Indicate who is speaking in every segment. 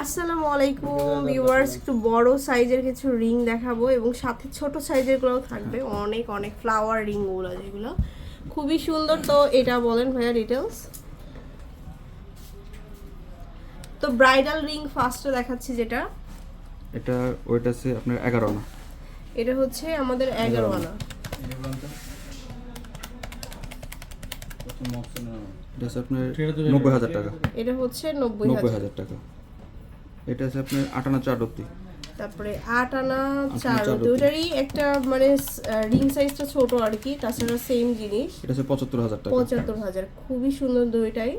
Speaker 1: আসসালামু আলাইকুম ভিউয়ার্স একটু বড় সাইজের কিছু রিং দেখাবো এবং সাথে ছোট সাইজের গুলোও থাকবে। অনেক অনেক ফ্লাওয়ার রিংগুলো যেগুলো। খুবই সুন্দর তো এটা বলেন ভাইয়া ডিটেলস তো ব্রাইডাল রিং ফার্স্টে দেখাচ্ছি যেটা।
Speaker 2: এটা ওয়েট আছে আপনার এগারো আনা।
Speaker 1: এটা হচ্ছে আমাদের এগারো আনা।
Speaker 2: এটা আছে আপনার নব্বই হাজার টাকা।
Speaker 1: এটা হচ্ছে নব্বই
Speaker 2: নব্বই
Speaker 1: হাজার।
Speaker 2: টাকা। এটা আছে আপনার আট আনা চার রত্তি
Speaker 1: তারপরে আট আনা
Speaker 2: আনা
Speaker 1: চার দুটারই একটা মানে রিং সাইজটা ছোট আর কি তাছাড়া সেম জিনিস।
Speaker 2: এটা আছে পঁচাত্তর হাজার টাকা।
Speaker 1: পঁচাত্তর হাজার খুবই সুন্দর দুইটাই।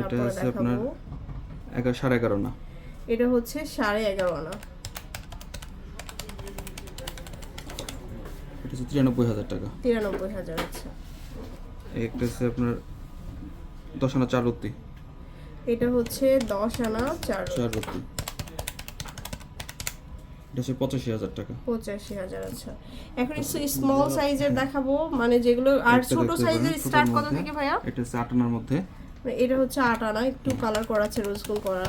Speaker 2: এটা আছে আপনার এগারো সাড়ে এগারো না
Speaker 1: এটা হচ্ছে সাড়ে এগারো আনা।
Speaker 2: এটা আছে তিরানব্বই হাজার টাকা।
Speaker 1: তিরানব্বই হাজার আচ্ছা।
Speaker 2: একটা আছে আপনার দশ আনা চার রত্তি
Speaker 1: এটা হচ্ছে দশ আনা চার
Speaker 2: চার রত্তি এটা আছে পঁচাশি হাজার টাকা।
Speaker 1: পঁচাশি হাজার আচ্ছা। এখন একটু স্মল সাইজের দেখাবো। মানে যেগুলো আর ছোট সাইজের স্টার্ট কত থেকে ভাইয়া?
Speaker 2: এটা আছে আট আনার মধ্যে।
Speaker 1: এটা হচ্ছে আট আনা। একটু কালার করা আছে রোজ গোল্ড করা।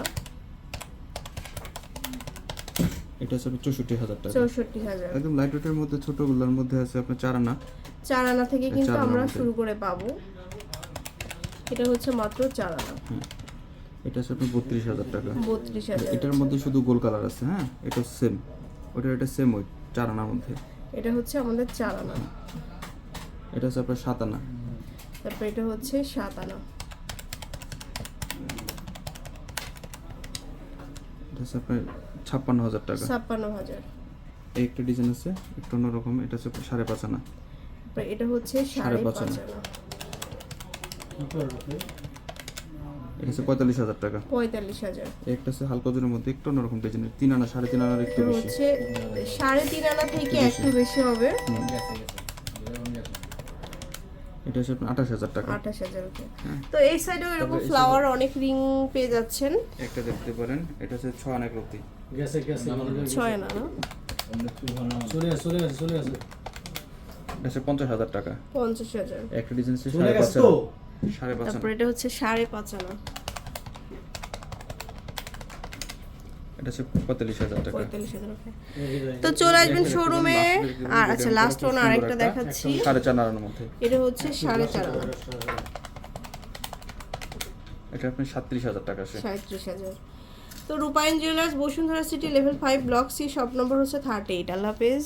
Speaker 2: এটা আছে চৌষট্টি হাজার টাকা।
Speaker 1: চৌষট্টি হাজার।
Speaker 2: একদম লাইট ওয়েটের মধ্যে ছোটগুলোর মধ্যে আছে আপনার চার আনা।
Speaker 1: চার আনা থেকে কিন্তু আমরা শুরু করে পাবো। এটা হচ্ছে মাত্র চার আনা।
Speaker 2: এটা আছে আপনার বত্রিশ হাজার টাকা।
Speaker 1: বত্রিশ হাজার।
Speaker 2: এটার মধ্যে শুধু গোল কালার আছে হ্যাঁ? এটা সেম ওটা এটা সেম ওই চার আনার মধ্যে।
Speaker 1: এটা হচ্ছে আমাদের চার আনা।
Speaker 2: এটা হচ্ছে আপনার সাত আনা।
Speaker 1: তারপর এটা হচ্ছে সাত আনা।
Speaker 2: এটা হচ্ছে আপনার ছাপ্পান্ন হাজার টাকা।
Speaker 1: ছাপ্পান্ন হাজার।
Speaker 2: এই একটা ডিজাইন আছে একটু অন্যরকম এটা হচ্ছে সাড়ে পাঁচ আনা।
Speaker 1: এটা হচ্ছে সাড়ে
Speaker 2: পাঁচ আনা। এটা হচ্ছে পঁয়তাল্লিশ হাজার টাকা।
Speaker 1: পঁয়তাল্লিশ হাজার।
Speaker 2: একটা আছে হালকা ওজনের মধ্যে একটু অন্যরকম ডিজাইনের তিন আনা সাড়ে তিন আনার একটু বেশি।
Speaker 1: হচ্ছে সাড়ে তিন আনা থেকে একটু বেশি। হবে।
Speaker 2: এটা হচ্ছে আঠাশ হাজার টাকা।
Speaker 1: আঠাশ হাজার ওকে তো এই সাইডেও এরকম ফ্লাওয়ার অনেক রিং পেয়ে যাচ্ছেন।
Speaker 2: একটা দেখতে পারেন এটা হচ্ছে ছয় আনা রতি
Speaker 3: গেছে গেছে
Speaker 1: ছয় আনা না?
Speaker 3: চলে আসে চলে আসে চলে আসে।
Speaker 2: এটা হচ্ছে পঞ্চাশ হাজার টাকা।
Speaker 1: পঞ্চাশ হাজার।
Speaker 2: একটা ডিজাইন সাড়ে পাঁচ
Speaker 3: গেছে
Speaker 2: সাড়ে পাঁচ
Speaker 1: তারপর এটা হচ্ছে সাড়ে পাঁচ আনা।
Speaker 2: এটা হচ্ছে পঁয়তাল্লিশ হাজার টাকা।
Speaker 1: পঁয়তাল্লিশ হাজার ওকে তো চলে আসবেন শোরুমে আর আচ্ছা লাস্ট ওনার আরেকটা দেখাচ্ছি।
Speaker 2: সাড়ে চার আনার মধ্যে।
Speaker 1: এটা হচ্ছে সাড়ে চার আনা।
Speaker 2: এটা আপনি সাতত্রিশ হাজার টাকা আছে।
Speaker 1: সাঁত্রিশ হাজার। তো Rupayan jewellers Bashundhara city level five block C shop number হচ্ছে থার্টি এইট আল্লাহ হাফেজ।